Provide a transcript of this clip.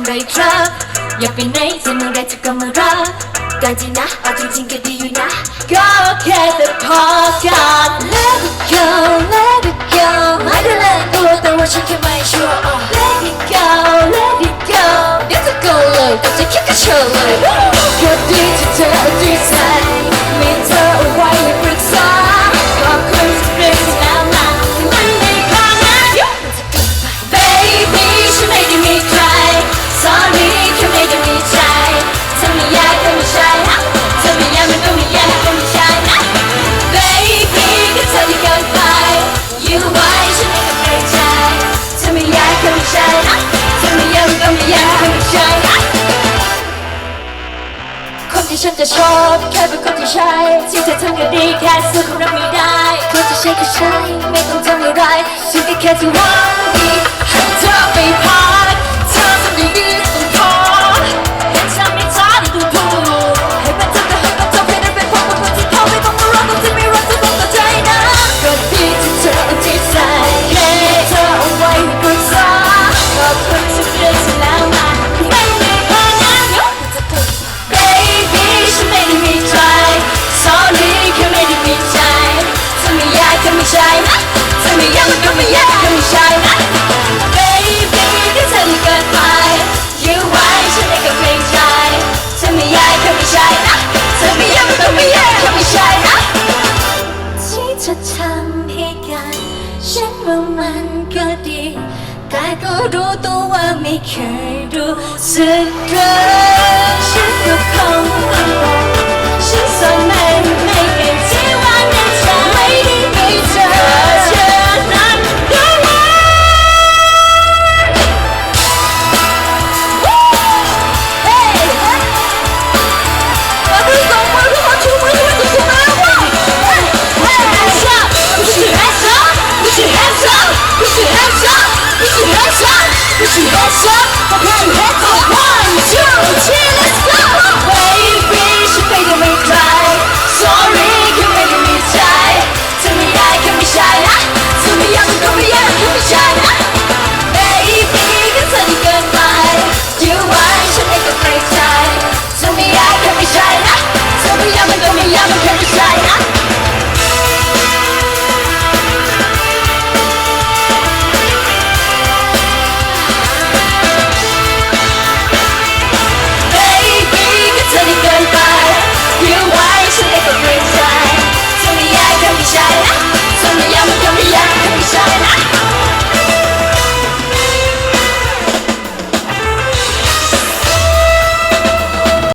춤가의 트럭 옆에 내 생물 같은 거물어 까지나 어둠 징계디유나 Go get the pocket Let it go, let it go 마그란 보다 훨씬 더 많이 쉬워 Let it go, let it go 여태 골로 갑자기 킥 쇼로 Go 뒤집어 뒤사이 믿어 ที่ฉันจะชอบแค่เป็นคนที่ใช่ที่เธอทำก็ดีแค่สู้คงรับไม่ได้คนที่ใช่ก็ใช่ไม่ต้องทำอะไรฉันก็แค่ที่ว่า ไม่ยากมันก็ไม่อยากก็ไม่ใช่นะ Baby ก็เธอที่เกินไป You ไว้ฉันไม่กับเกรงใจถ้าไม่อยากก็ไม่ใช่นะถ้าไม่ยากมันก็ไม่อยากก็ไม่ใช่นะที่เธอทำให้กันฉันว่ามันก็ดีแต่ก็รู้ตัวว่าไม่เคยรู้สึกรัก I'm a